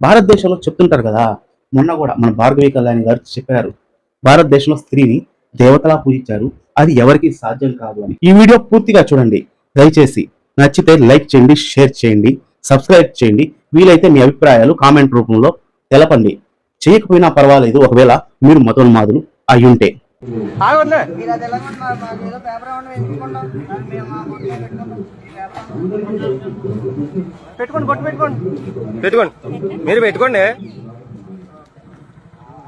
భారతదేశంలో చెప్తుంటారు కదా మొన్న కూడా మన భార్గవి కళ్యాణి గారు చెప్పారు భారతదేశంలో స్త్రీని దేవతలా పూజించారు అది ఎవరికి సాధ్యం కాదు అని. ఈ వీడియో పూర్తిగా చూడండి. దయచేసి నచ్చితే లైక్ చేయండి షేర్ చేయండి సబ్స్క్రైబ్ చేయండి. వీలైతే మీ అభిప్రాయాలు కామెంట్ రూపంలో తెలపండి. చేయకపోయినా పర్వాలేదు ఒకవేళ మీరు మతోన్మాదులు అయ్యుంటే. ఆగొద్దు. పెట్టుకోండి బొట్టు పెట్టుకోండి. పెట్టుకోండి. మీరు పెట్టుకోండి.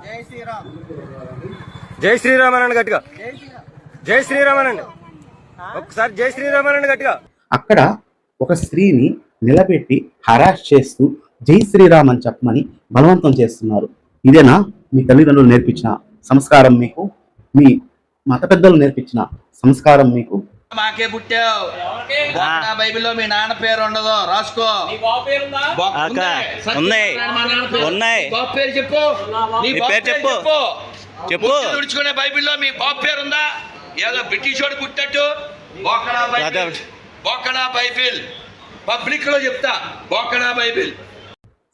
జై శ్రీరామ్. జై శ్రీరామ్ అనండి గట్టిగా. జై శ్రీరామ్. జై శ్రీరామ్ అనండి ఒకసారి జై శ్రీరామ్ అనండి గట్టిగా. అక్కడ ఒక స్త్రీని నిలబెట్టి హరాస్ చేస్తూ జై శ్రీరామ్ అని చెప్పమని బలవంతం చేస్తున్నారు. ఇదేనా? మీ తల్లిదండ్రులు నేర్పించిన సంస్కారం మీకు? మీ మత పెద్దలు నేర్పించిన సంస్కారం మీకు. మాకే పుట్టావు. బైబిల్లో మీ నాన్న పేరు ఉండదు. రాసుకో. ఉన్నాయి. ఉన్నాయి. పేరు చెప్పు. నీ పేరు చెప్పు. తుడుచుకునే బైబిల్లో మీ బాబు పేరు ఉందా? ఏదో బ్రిటిష్ వాడు పుట్టట్టు బొక్కడా బైబిల్. పబ్లిక్లో చెప్తా. బొక్కడా బైబిల్.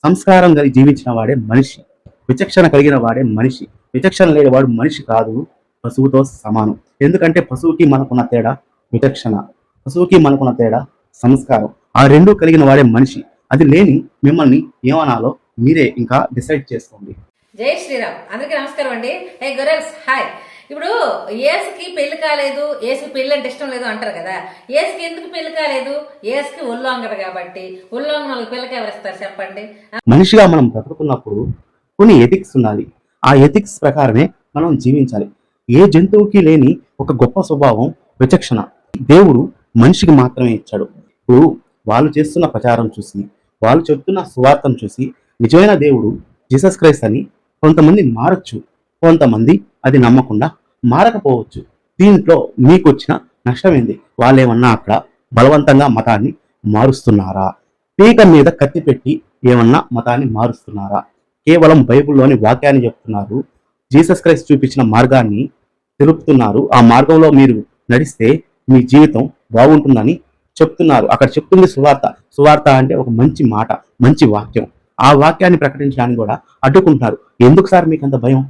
సంస్కారం కలిగి జీవించిన వాడే మనిషి. విచక్షణ కలిగిన వాడే మనిషి. విచక్షణ లేని వాడు మనిషి కాదు. పశువుతో సమానం. ఎందుకంటే పశువుకి మనకున్న తేడా విచక్షణ. పశువుకి మనకున్న తేడా సంస్కారం. ఆ రెండు కలిగిన వాడే మనిషి. అది లేని మిమ్మల్ని ఏమనాలో మీరే ఇంకా డిసైడ్ చేసుకోండి. జై శ్రీరామ్. అందరికీ నమస్కారం అండి. Hey girls hi. ఇప్పుడు ఏసుకి పెళ్ళి కాలేదు ఏసుకి పెళ్ళి అంటే ఇష్టం లేదు అంటారు కదా. ఏసుకి ఎందుకు పెళ్ళి కాలేదు? ఏసుకి ఒళ్ళొంగరు కాబట్టి. వాళ్ళకి పిల్లకి ఎవరిస్తారు చెప్పండి? మనిషిగా మనం బ్రతుకుతున్నప్పుడు కొన్ని ఎథిక్స్ ఉండాలి. ఆ ఎథిక్స్ ప్రకారమే మనం జీవించాలి. ఏ జంతువుకి లేని ఒక గొప్ప స్వభావం విచక్షణ. దేవుడు మనిషికి మాత్రమే ఇచ్చాడు. ఇప్పుడు వాళ్ళు చేస్తున్న ప్రచారం చూసి వాళ్ళు చెప్తున్న సువార్థం చూసి నిజమైన దేవుడు జీసస్ క్రైస్ట్ అని కొంతమంది మారచ్చు కొంతమంది అది నమ్మకుండా మారకపోవచ్చు. దీంట్లో మీకు వచ్చిన నష్టం ఏంది వాళ్ళేమన్నా అక్కడ బలవంతంగా మతాన్ని మారుస్తున్నారా? పీక మీద కత్తి పెట్టి ఏమన్నా మతాన్ని మారుస్తున్నారా? కేవలం బైబిల్లోని వాక్యాన్ని చెప్తున్నారు. జీసస్ క్రైస్ట్ చూపించిన మార్గాన్ని తెలుపుతున్నారు. ఆ మార్గంలో మీరు నడిస్తే మీ జీవితం బాగుంటుందని చెప్తున్నారు. అక్కడ చెప్తుంది సువార్త. సువార్త అంటే ఒక మంచి మాట మంచి వాక్యం. ఆ వాక్యాన్ని ప్రకటించడానికి కూడా అడ్డుకుంటున్నారు ఎందుకు సార్ మీకు అంత భయం?